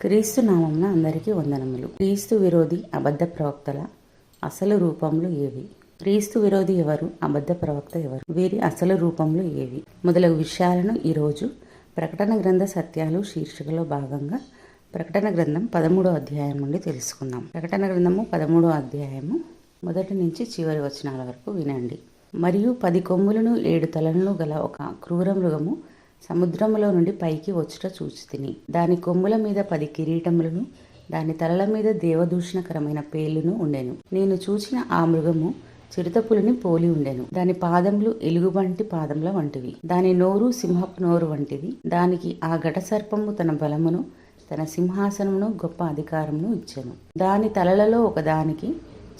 క్రీస్తు నామంన అందరికీ వందనములు. క్రీస్తు విరోధి అబద్ధ ప్రవక్తల అసలు రూపములు ఏవి? క్రీస్తు విరోధి ఎవరు? అబద్ధ ప్రవక్త ఎవరు? వీరి అసలు రూపములు ఏవి? మొదలగు విషయాలను ఈరోజు ప్రకటన గ్రంథ సత్యాలు శీర్షికలో భాగంగా ప్రకటన గ్రంథం పదమూడో అధ్యాయం నుండి తెలుసుకుందాం. ప్రకటన గ్రంథము పదమూడో అధ్యాయము మొదటి నుంచి చివరి వచనాల వరకు వినండి. మరియు పది కొమ్ములను ఏడు తలలను గల ఒక క్రూర మృగము సముద్రములో నుండి పైకి వచ్చుట చూచి తిని. దాని కొమ్ముల మీద పది కిరీటములను దాని తలల మీద దేవదూషణకరమైన పేలును ఉండెను. నేను చూచిన ఆ మృగము చిరుతపులిని పోలి ఉండెను. దాని పాదములు ఎలుగుబంటి పాదముల వంటివి. దాని నోరు సింహపు నోరు వంటిది. దానికి ఆ ఘట సర్పము తన బలమును తన సింహాసనమును గొప్ప అధికారమును ఇచ్చెను. దాని తలలలో ఒకదానికి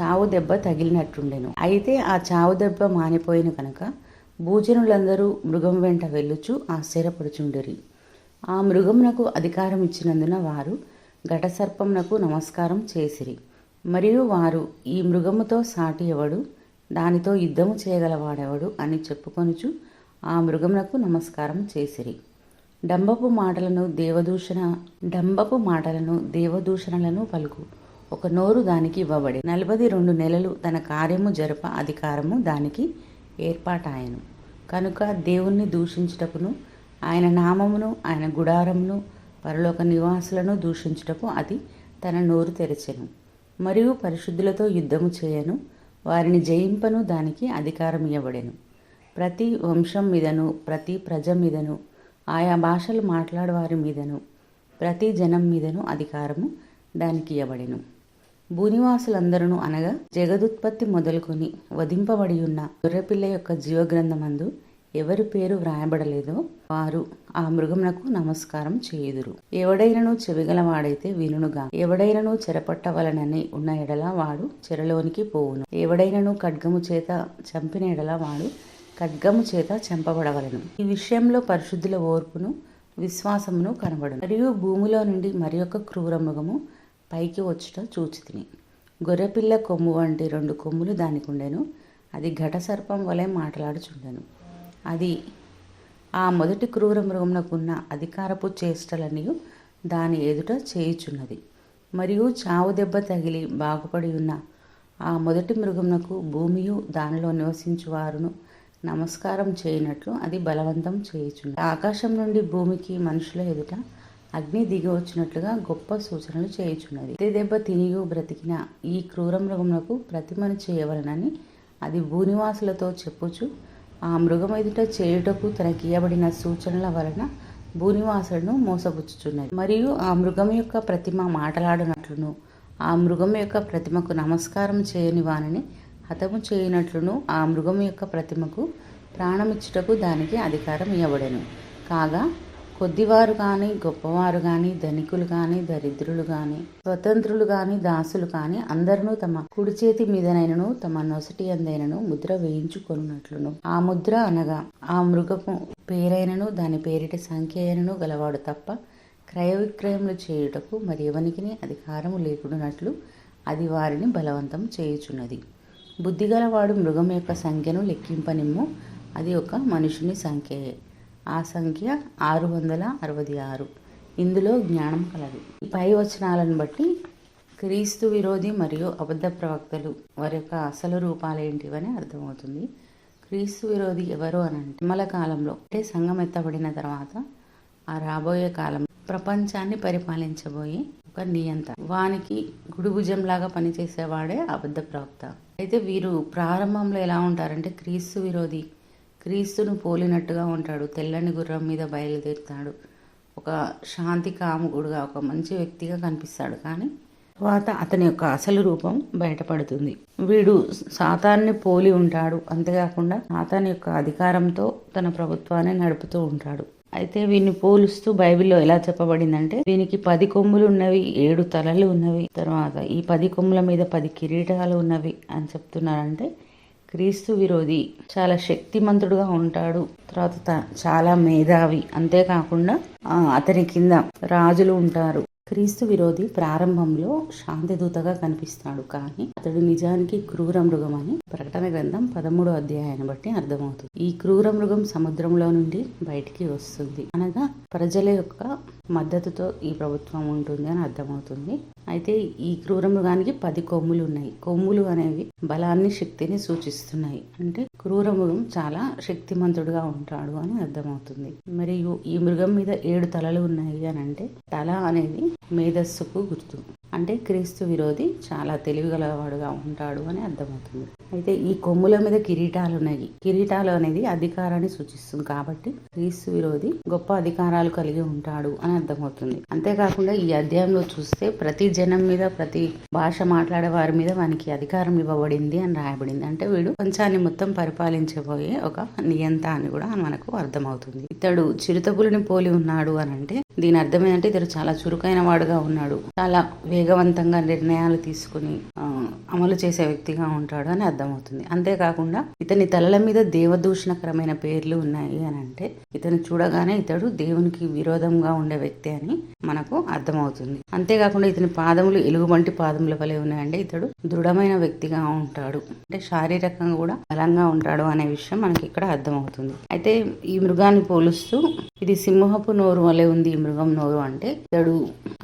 చావు దెబ్బ తగిలినట్టుండెను. అయితే ఆ చావు దెబ్బ మానిపోయిన కనుక భూజనులందరూ మృగం వెంట వెళ్ళుచు ఆశ్చర్యపడుచుండిరి ఆ మృగమునకు అధికారం ఇచ్చినందున వారు ఘటసర్పమునకు నమస్కారం చేసిరి. మరియు వారు ఈ మృగముతో సాటి ఎవడు? దానితో యుద్ధము చేయగలవాడెవడు? అని చెప్పుకొనుచు ఆ మృగమునకు నమస్కారం చేసిరి. డంబపు మాటలను దేవదూషణ డంబపు మాటలను దేవదూషణలను పలుకు. ఒక నోరు దానికి ఇవ్వబడి నలభై రెండు నెలలు తన కార్యము జరప అధికారము దానికి ఏర్పాటాయను. కనుక దేవుణ్ణి దూషించుటకును ఆయన నామమును ఆయన గుడారమును పరలోక నివాసులను దూషించుటకు అది తన నోరు తెరచెను. మరియు పరిశుద్ధులతో యుద్ధము చేయను వారిని జయింపను దానికి అధికారం ఇవ్వబడెను ప్రతి వంశం మీదను ప్రతి ప్రజ మీదను ఆయా భాషలు మాట్లాడేవారి మీదను ప్రతి జనం మీదను అధికారము దానికి ఇవ్వబడెను భూనివాసులందరూ అనగా జగదుత్పత్తి మొదలుకొని వధింపబడి ఉన్న గొర్రెపిల్ల యొక్క జీవగ్రంథమందు ఎవరి పేరు వ్రాయబడలేదో వారు ఆ మృగమునకు నమస్కారం చేయుదురు. ఎవడైనను చెవిగలవాడైతే వినునుగా. ఎవడైనను చెరపట్టవలనని ఉన్న ఎడల వాడు చెరలోనికి పోవును. ఎవడైనను ఖడ్గము చేత చంపిన ఎడల వాడు ఖడ్గము చేత చంపబడవలను. ఈ విషయంలో పరిశుద్ధుల ఓర్పును విశ్వాసమును కనబడు మరియు భూమిలో నుండి మరి క్రూర మృగము పైకి వచ్చుట చూచి తిని గొర్రెపిల్ల కొమ్ము వంటి రెండు కొమ్ములు దానికి ఉండెను అది ఘట సర్పం వలె మాట్లాడుచుండెను. అది ఆ మొదటి క్రూర మృగమునకున్న అధికారపు చేష్టలన్నీ దాని ఎదుట చేయుచున్నది. మరియు చావు దెబ్బ తగిలి బాగుపడి ఉన్న ఆ మొదటి మృగమునకు భూమియు దానిలో నివసించు వారును నమస్కారం చేయనట్లు అది బలవంతం చేయుచున్నది. ఆకాశం నుండి భూమికి మనుషుల ఎదుట అగ్ని దిగి వచ్చినట్లుగా గొప్ప సూచనలు చేయుచున్నది. ఇదే దెబ్బ తినియు బ్రతికిన ఈ క్రూర మృగమునకు ప్రతిమను చేయవలనని అది భూనివాసులతో చెప్పుచు ఆ మృగం ఎదుట చేయుటకు తనకియబడిన సూచనల వలన భూనివాసులను మోసపుచ్చుచున్నది. మరియు ఆ మృగం యొక్క ప్రతిమ మాటలాడినట్లును ఆ మృగం యొక్క ప్రతిమకు నమస్కారం చేయని వానిని హతము చేయనట్లును ఆ మృగం యొక్క ప్రతిమకు ప్రాణమిచ్చుటకు దానికి అధికారం ఇవ్వబడెను కాగా కొద్దివారు కానీ గొప్పవారు కానీ ధనికులు కానీ దరిద్రులు కానీ స్వతంత్రులు కానీ దాసులు కానీ అందరినూ తమ కుడి చేతి మీదనైనను తమ నొసటి అందైనను ముద్ర వేయించుకొనున్నట్లును. ఆ ముద్ర అనగా ఆ మృగము పేరైనను దాని పేరిట సంఖ్య అయినను గలవాడు తప్ప క్రయ విక్రయములు చేయుటకు మరి ఎవనికి అధికారము లేకుండానట్లు అది వారిని బలవంతం చేయుచున్నది. బుద్ధిగలవాడు మృగం యొక్క సంఖ్యను లెక్కింపనిమ్ము అది ఒక మనుషుని సంఖ్యయే. ఆ సంఖ్య ఆరు వందల అరవై ఆరు. ఇందులో జ్ఞానం కలదు. పై వచనాలను బట్టి క్రీస్తు విరోధి మరియు అబద్ధ ప్రవక్తలు వారి యొక్క అసలు రూపాలేంటివని అర్థమవుతుంది. క్రీస్తు విరోధి ఎవరు అని అంటే మల కాలంలో అంటే సంఘం ఎత్తబడిన తర్వాత ఆ రాబోయే కాలం ప్రపంచాన్ని పరిపాలించబోయే ఒక నియంత వానికి గుడిభుజంలాగా పనిచేసేవాడే అబద్ధ ప్రవక్త. అయితే వీరు ప్రారంభంలో ఎలా ఉంటారంటే క్రీస్తు విరోధి క్రీస్తును పోలినట్టుగా ఉంటాడు. తెల్లని గుర్రం మీద బయలుదేరుతాడు. ఒక శాంతి కాముకుడుగా ఒక మంచి వ్యక్తిగా కనిపిస్తాడు. కానీ తర్వాత అతని యొక్క అసలు రూపం బయటపడుతుంది. వీడు సాతాన్ని పోలి ఉంటాడు. అంతేకాకుండా సాతాన్ యొక్క అధికారంతో తన ప్రభుత్వాన్ని నడుపుతూ ఉంటాడు. అయితే వీని పోలుస్తూ బైబిల్లో ఎలా చెప్పబడిందంటే దీనికి పది కొమ్ములు ఉన్నవి ఏడు తలలు ఉన్నవి. తర్వాత ఈ పది కొమ్ముల మీద పది కిరీటాలు ఉన్నవి అని చెప్తున్నారంటే క్రీస్తు విరోధి. చాలా శక్తిమంతుడుగా ఉంటాడు. తర్వాత చాలా మేధావి. అంతేకాకుండా అతని కింద రాజులు ఉంటారు. క్రీస్తు విరోధి ప్రారంభంలో శాంతిదూతగా కనిపిస్తాడు. కానీ అతడు నిజానికి క్రూర మృగం అని ప్రకటన గ్రంథం పదమూడో అధ్యాయాన్ని బట్టి అర్థమవుతుంది. ఈ క్రూర మృగం సముద్రంలో నుండి బయటికి వస్తుంది. అనగా ప్రజల యొక్క మద్దతుతో ఈ ప్రభుత్వం ఉంటుంది అని అర్థమవుతుంది. అయితే ఈ క్రూర మృగానికి పది కొమ్ములు ఉన్నాయి. కొమ్ములు అనేవి బలాన్ని శక్తిని సూచిస్తున్నాయి. అంటే క్రూర మృగం చాలా శక్తిమంతుడుగా ఉంటాడు అని అర్థమవుతుంది. మరియు ఈ మృగం మీద ఏడు తలలు ఉన్నాయి అని అంటే తల అనేది మేధస్సుకు గుర్తు. అంటే క్రీస్తు విరోధి చాలా తెలివిగలవాడుగా ఉంటాడు అని అర్థమవుతుంది. అయితే ఈ కొమ్ముల మీద కిరీటాలు ఉన్నాయి. కిరీటాలు అనేది అధికారాన్ని సూచిస్తుంది కాబట్టి క్రీస్తు విరోధి గొప్ప అధికారాలు కలిగి ఉంటాడు అని అర్థమవుతుంది. అంతేకాకుండా ఈ అధ్యాయంలో చూస్తే ప్రతి జనం మీద ప్రతి భాష మాట్లాడే వారి మీద మనకి అధికారం ఇవ్వబడింది అని రాయబడింది. అంటే వీడు పంచాన్ని మొత్తం పరిపాలించబోయే ఒక నియంత అని కూడా మనకు అర్థమవుతుంది. ఇతడు చిరుతపులిని పోలి ఉన్నాడు అని అంటే దీని అర్థం ఏంటంటే ఇతడు చాలా చురుకైన వాడుగా ఉన్నాడు. చాలా వేగవంతంగా నిర్ణయాలు తీసుకుని ఆ, అమలు చేసే వ్యక్తిగా ఉంటాడు అని అర్థమవుతుంది. అంతేకాకుండా ఇతని తలల మీద దేవదూషణకరమైన పేర్లు ఉన్నాయి అని అంటే ఇతను చూడగానే ఇతడు దేవునికి విరోధంగా ఉండే వ్యక్తి అని మనకు అర్థమవుతుంది. అంతేకాకుండా ఇతని పాదములు ఎలుగుబంటి పాదముల వలె ఉన్నాయంటే ఇతడు దృఢమైన వ్యక్తిగా ఉంటాడు. అంటే శారీరకంగా కూడా బలంగా ఉంటాడు అనే విషయం మనకి ఇక్కడ అర్థమవుతుంది. అయితే ఈ మృగాన్ని పోలుస్తూ ఇది సింహపు నోరు వలె ఉంది ఈ మృగం నోరు అంటే ఇతడు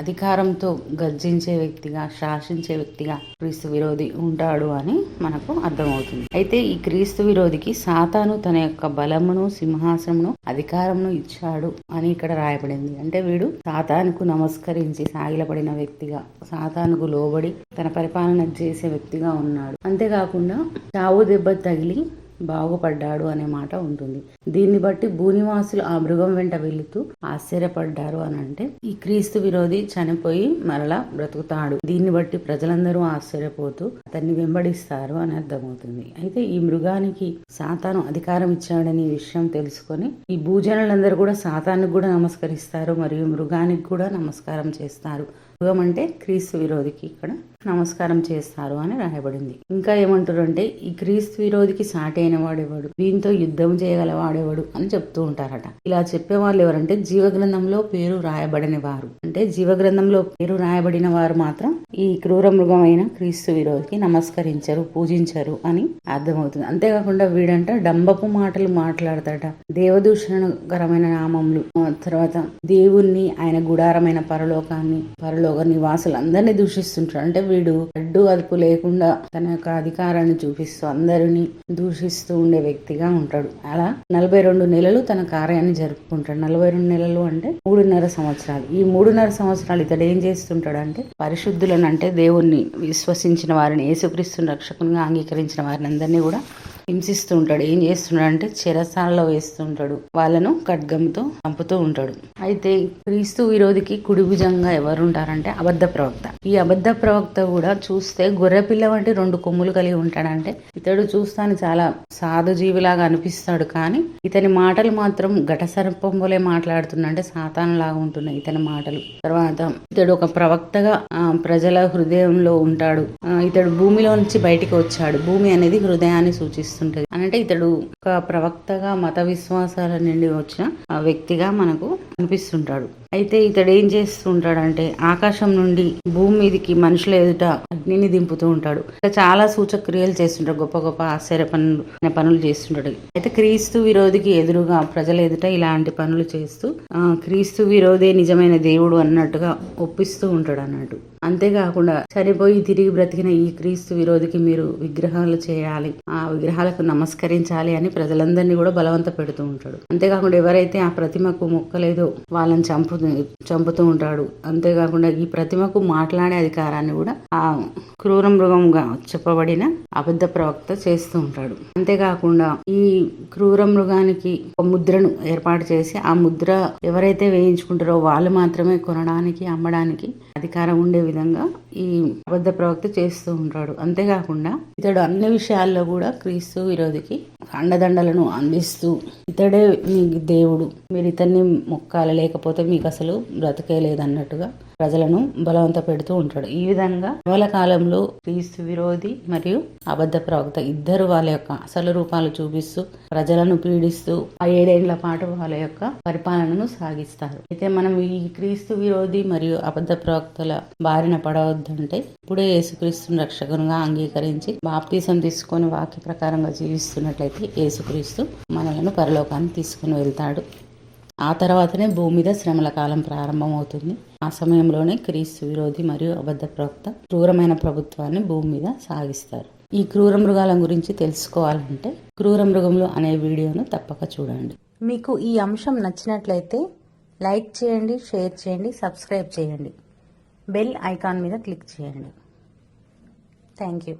అధికారంతో గర్జించే వ్యక్తిగా శాసించే వ్యక్తిగా క్రీస్తు విరోధి ఉంటాడు అని మనకు అర్థమవుతుంది. అయితే ఈ క్రీస్తు విరోధికి సాతాను తన యొక్క బలమును సింహాసనమును అధికారమును ఇచ్చాడు అని ఇక్కడ రాయబడింది. అంటే వీడు సాతానుకు నమస్కరించి సాగిలపడిన వ్యక్తిగా సాతానుకు లోబడి తన పరిపాలన చేసే వ్యక్తిగా ఉన్నాడు. అంతేకాకుండా చావు దెబ్బ తగిలి బాగుపడ్డాడు అనే మాట ఉంటుంది. దీన్ని బట్టి భూనివాసులు ఆ మృగం వెంట వెళుతూ ఆశ్చర్యపడ్డారు అని అంటే ఈ క్రీస్తు విరోధి చనిపోయి మరలా బ్రతుకుతాడు. దీన్ని బట్టి ప్రజలందరూ ఆశ్చర్యపోతూ అతన్ని వెంబడిస్తారు అని అర్థమవుతుంది. అయితే ఈ మృగానికి సాతాను అధికారం ఇచ్చాడని విషయం తెలుసుకొని ఈ భూజనులందరూ కూడా సాతానికి కూడా నమస్కరిస్తారు మరియు మృగానికి కూడా నమస్కారం చేస్తారు. మృగం అంటే క్రీస్తు విరోధికి ఇక్కడ నమస్కారం చేస్తారు అని రాయబడింది. ఇంకా ఏమంటారంటే ఈ క్రీస్తు విరోధికి సాటి అయిన వాడేవాడు? దీంతో యుద్ధం చేయగల వాడేవాడు అని చెప్తూ ఉంటారట. ఇలా చెప్పే వాళ్ళు ఎవరంటే జీవగ్రంథంలో పేరు రాయబడిన వారు. అంటే జీవగ్రంథంలో పేరు రాయబడిన వారు మాత్రం ఈ క్రూర మృగమైన క్రీస్తు విరోధికి నమస్కరించరు పూజించరు అని అర్థమవుతుంది. అంతేకాకుండా వీడంట డంబపు మాటలు మాట్లాడతాట దేవదూషణకరమైన నామములు తర్వాత దేవుణ్ణి ఆయన గుడారమైన పరలోకాన్ని పరలోక నివాసులందరినీ దూషిస్తుంటాడు. అంటే వీడు అడ్డు అదుపు లేకుండా తన యొక్క అధికారాన్ని చూపిస్తూ అందరినీ దూషిస్తూ ఉండే వ్యక్తిగా ఉంటాడు. అలా నలభై రెండు నెలలు తన కార్యాన్ని జరుపుకుంటాడు. నలభై రెండు నెలలు అంటే మూడున్నర సంవత్సరాలు. ఈ మూడున్నర సంవత్సరాలు ఇతడు ఏం చేస్తుంటాడు అంటే పరిశుద్ధులను అంటే దేవుణ్ణి విశ్వసించిన వారిని యేసుక్రీస్తుని రక్షకునిగా అంగీకరించిన వారిని అందరినీ కూడా హింసిస్తూ ఉంటాడు. ఏం చేస్తున్నాడు అంటే చెరసాలలో వేస్తుంటాడు వాళ్ళను ఖడ్గంతో చంపుతూ ఉంటాడు. అయితే క్రీస్తు విరోధికి కుడి భుజంగా ఎవరు ఉంటారంటే అబద్ధ ప్రవక్త. ఈ అబద్ధ ప్రవక్త కూడా చూస్తే గొర్రెపిల్ల వంటి రెండు కొమ్ములు కలిగి ఉంటాడంటే ఇతడు చూస్తాను చాలా సాధు జీవిలాగా అనిపిస్తాడు కానీ ఇతని మాటలు మాత్రం ఘట సర్పం వలె మాట్లాడుతున్నా అంటే సాతాను లాగా ఉంటున్నాయి ఇతని మాటలు. తర్వాత ఇతడు ఒక ప్రవక్తగా ఆ, ప్రజల హృదయంలో ఉంటాడు. ఇతడు భూమిలో నుంచి బయటికి వచ్చాడు. భూమి అనేది హృదయాన్ని సూచిస్తుంటది అంటే ఇతడు ఒక ప్రవక్తగా మత విశ్వాసాల నుండి వచ్చిన ఆ వ్యక్తిగా మనకు కనిపిస్తుంటాడు. అయితే ఇతడు ఏం చేస్తుంటాడంటే ఆకాశం నుండి భూమి మీదకి మనుషుల ఎదుట అగ్నిని దింపుతూ ఉంటాడు. ఇక చాలా సూచక్రియలు చేస్తుంటాడు గొప్ప గొప్ప ఆశ్చర్య పనులు అనే పనులు చేస్తుంటాడు. అయితే క్రీస్తు విరోధికి ఎదురుగా ప్రజల ఎదుట ఇలాంటి పనులు చేస్తూ ఆ, క్రీస్తు విరోధే నిజమైన దేవుడు అన్నట్టుగా ఒప్పిస్తూ ఉంటాడు అన్నట్టు. అంతేకాకుండా చనిపోయి తిరిగి బ్రతికిన ఈ క్రీస్తు విరోధికి మీరు విగ్రహాలు చేయాలి ఆ విగ్రహాలకు నమస్కరించాలి అని ప్రజలందరినీ కూడా బలవంత పెడుతూ ఉంటాడు. అంతేకాకుండా ఎవరైతే ఆ ప్రతిమకు మొక్కలేదో వాళ్ళని చంపు చంపుతూ ఉంటాడు. అంతేకాకుండా ఈ ప్రతిమకు మాట్లాడే అధికారాన్ని కూడా ఆ క్రూర మృగంగా చెప్పబడిన అబద్ధ ప్రవక్త చేస్తూ ఉంటాడు. అంతేకాకుండా ఈ క్రూర మృగానికి ఒక ముద్రను ఏర్పాటు చేసి ఆ ముద్ర ఎవరైతే వేయించుకుంటారో వాళ్ళు మాత్రమే కొనడానికి అమ్మడానికి అధికారం ఉండే విధంగా ఈ అబద్ధ ప్రవక్త చేస్తూ ఉంటాడు. అంతేకాకుండా ఇతడు అన్ని విషయాల్లో కూడా క్రీస్తు విరోధికి అండదండలను అందిస్తూ ఇతడే మీ దేవుడు. మీరు ఇతన్ని మొక్కాలి లేకపోతే మీకు అసలు బ్రతికే లేదన్నట్టుగా ప్రజలను బలవంత పెడుతూ ఉంటాడు. ఈ విధంగా కేవల కాలంలో క్రీస్తు విరోధి మరియు అబద్ధ ప్రవక్త ఇద్దరు వాళ్ళ యొక్క అసలు రూపాలు చూపిస్తూ ప్రజలను పీడిస్తూ ఆ ఏడేండ్ల పాటు వాళ్ళ యొక్క పరిపాలనను సాగిస్తారు. అయితే మనం ఈ క్రీస్తు విరోధి మరియు అబద్ధ ప్రవక్తల బారిన పడవద్దంటే ఇప్పుడే యేసుక్రీస్తును రక్షకునిగా అంగీకరించి బాప్తీసం తీసుకొని వాక్య ప్రకారంగా జీవిస్తున్నట్లయితే యేసుక్రీస్తు మనలను పరలోకాన్ని తీసుకుని వెళ్తాడు. ఆ తర్వాతనే భూమి మీద శ్రమల కాలం ప్రారంభమవుతుంది. ఆ సమయంలోనే క్రీస్తు విరోధి మరియు అబద్ధ ప్రవక్త క్రూరమైన ప్రభుత్వాన్ని భూమి మీద సాగిస్తారు. ఈ క్రూర మృగాల గురించి తెలుసుకోవాలంటే క్రూర మృగములు అనే వీడియోను తప్పక చూడండి. మీకు ఈ అంశం నచ్చినట్లయితే లైక్ చేయండి షేర్ చేయండి సబ్స్క్రైబ్ చేయండి. బెల్ ఐకాన్ మీద క్లిక్ చేయండి. Thank you.